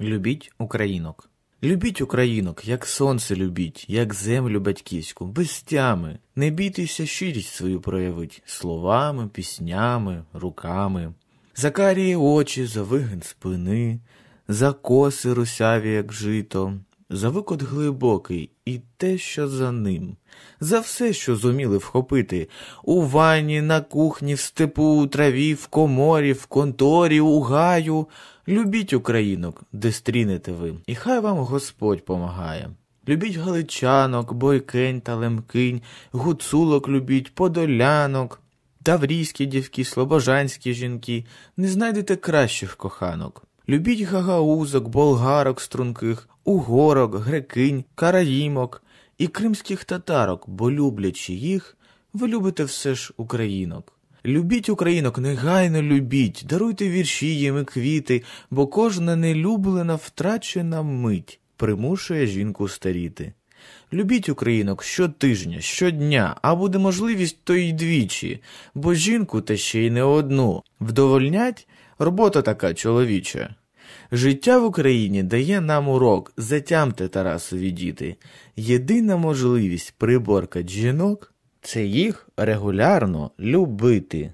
Любіть українок. Любіть українок, як сонце любіть, як землю батьківську, без тями. Не бійтеся щирість свою проявить словами, піснями, руками. За карії очі, за вигин спини, за коси русяві, як жито, за викот глибокий і те, що за ним, за все, що зуміли вхопити у ванні, на кухні, в степу, у траві, в коморі, в конторі, у гаю. Любіть українок, де стрінете ви, і хай вам Господь помагає. Любіть галичанок, бойкень та лемкинь, гуцулок любіть, подолянок, таврійські дівки, слобожанські жінки, не знайдете кращих коханок. Любіть гагаузок, болгарок струнких, угорок, грекинь, караїмок і кримських татарок, бо люблячи їх, ви любите все ж українок. Любіть українок, негайно любіть, даруйте вірші їм і квіти, бо кожна нелюблена втрачена мить примушує жінку старіти. Любіть українок щотижня, щодня, а буде можливість, то й двічі, бо жінку та ще й не одну. Вдовольнять робота така чоловіча. Життя в Україні дає нам урок, затямте Тарасові діти. Єдина можливість приборкати жінок це їх регулярно любити.